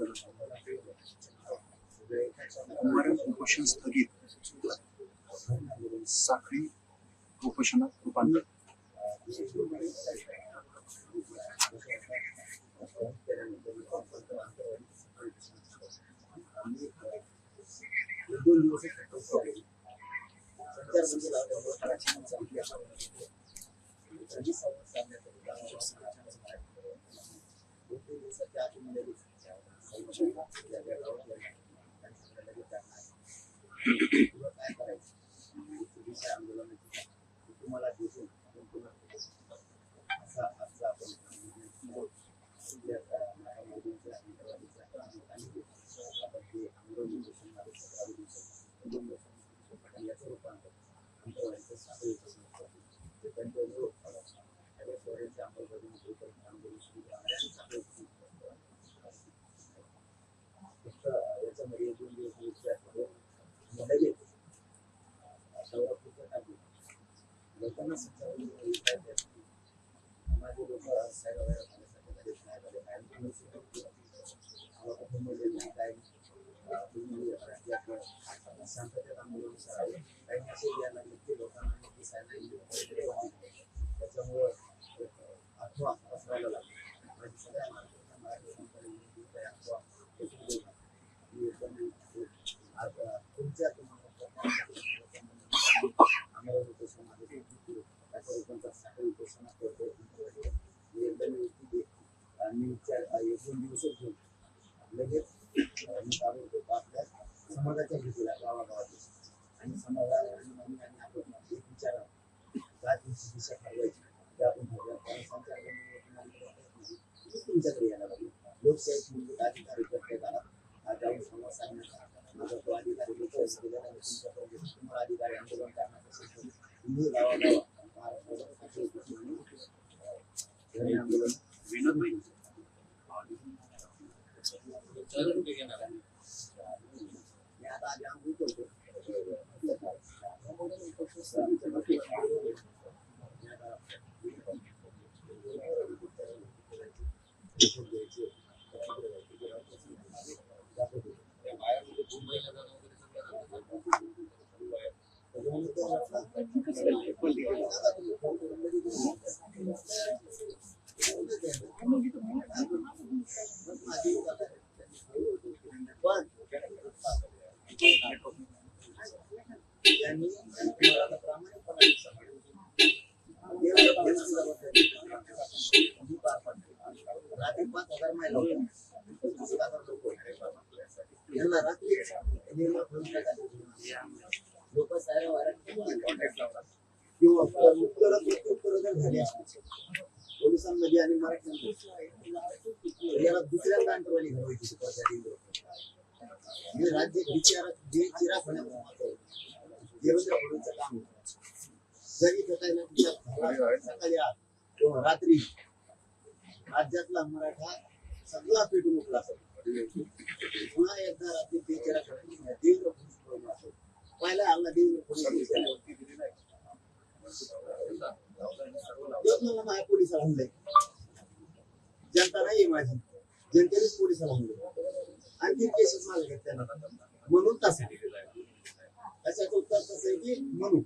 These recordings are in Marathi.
उपोषणामध्ये आंदोलन उपोषण स्थगित. साखळी उपोषणात रूपांतर. दोन दिवस तुम्हाला दिसून आपण पुन्हा असा असा आपण या महाराष्ट्राच्या अंतर्गत आणि आपण जे आंदोलन करणारे सकाळी दिवसात दोन दिवसांनी आणि याचं रूपांतर अंतर्गत साखळी ते त्यांचा विरोध झाला. त्या स्वराज्याच्या अंमलबजावणी होत आंदोलन सुरू झालं आणि साखळी फक्त याच्यामध्ये दोन दिवस विचार करून लगेच नवरात्रीच्या टाकून लोकांना संचालन काय द्यायचं माझे लोक सायला वगैरे खाण्यासाठी लगेच नाही झाले काय तुम्ही मला कुटुंबाचे नाही काय अं, मी ताबडतोब आपल्या समाजाच्या भेटीला गावागावात आणि समाजाला आणि आम्ही आणि आपण एक विचारा काय तुमची दिशा ठरवायची ते आपण ठरवूया कारण संचारबंदीमुळे तुम्हाला काही वाटत नाही. तुम्ही तुमच्याकडे यायला लागले लोकशाही मूलभूत अधिकारी प्रत्येकाला हा जाऊन संवाद साधण्याचा माझा तो अधिकारी लोक दिलेला आहे तुमच्याकडे तुम्हाला अधिकारी आंदोलन करण्याचा असेल तर तुम्ही गावागावा महाराष्ट्राला साखळी उपोषण आणि, अं, आंदोलन विनोदभाई मी आता आधी आंघोळ करतो. पण त्यांनी मला आता प्रामाणिकपणाने सांगितलं. देव- देवाची जबाबदारी मी पार पाडते. रात्री पाच हजार महिला यांना रात्री लोक साऱ्या किंवा पोलिसांमध्ये आणि मराठ्यांमध्ये याला दुसऱ्यांदा घडवायची राज्य विचारात जे देवेंद्र काम होतं. जरी त्याला विचार सकाळी आठ किंवा रात्री राज्यातला मराठा सगळा पेटून उठला असेल पुन्हा एकदा रात्री ते चिराग देवेंद्र फडणवीस असेल पहिला आला देवेंद्र फडणवीस केला. माझ्या पोलिसाला हल्ले जनता नाही माझी जनतेनेच पोलिसाला हल्ले आणखी केसेस माझ्या घेत त्यांना म्हणून तसं उत्तर की म्हणून.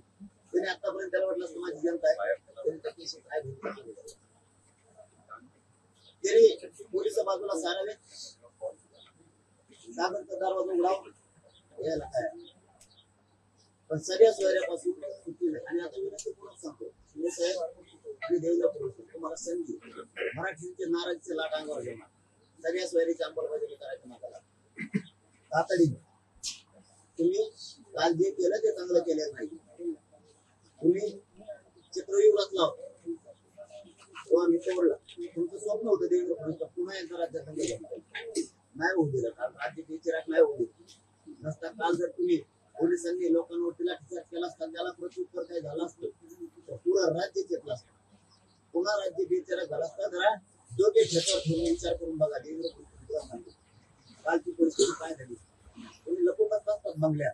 त्याने आतापर्यंत त्याला वाटलं असतं माझी जनता आहे त्याने त्या काय त्याने पोलीस बाजूला सारावे. सागरचा दरवाजा उघडाव. यायला काय पण सगळ्या सोयऱ्यापासून सुट्टी नाही. आणि आता विनंती पूर्ण सांगतो. मी साहेब मी देवेंद्र फडणवीस तुम्हाला संधी. मराठीचे नाराजीचे लाट अंगावर घेणार सगळ्या सोयरीची अंमलबजावणी करायची नाकाला तातडीने. तुम्ही काल जे केलं ते चांगलं केलं नाही तुम्ही चित्रयुग रचला तेव्हा मी कोरला तुमचं स्वप्न होतं देवेंद्र फडणवीस पुन्हा एकदा राज्यात नाही होऊ दिलं. कारण राज्य चिराग नाही होऊ दिली. नसता काल जर तुम्ही पोलिसांनी लोकांवरती लाठीचार्ज केला असता त्याला प्रत्युत्तर काय झालं असतं तर पुरं राज्य चेतलं असतं. पुन्हा राज्य बेचारा झाला असता जरा योग्य क्षेत्रावर ठेवून विचार करून बघा. देवेंद्र फडणवीस तुला कालची परिस्थिती काय झाली? तुम्ही लपून असतात बंगल्यात.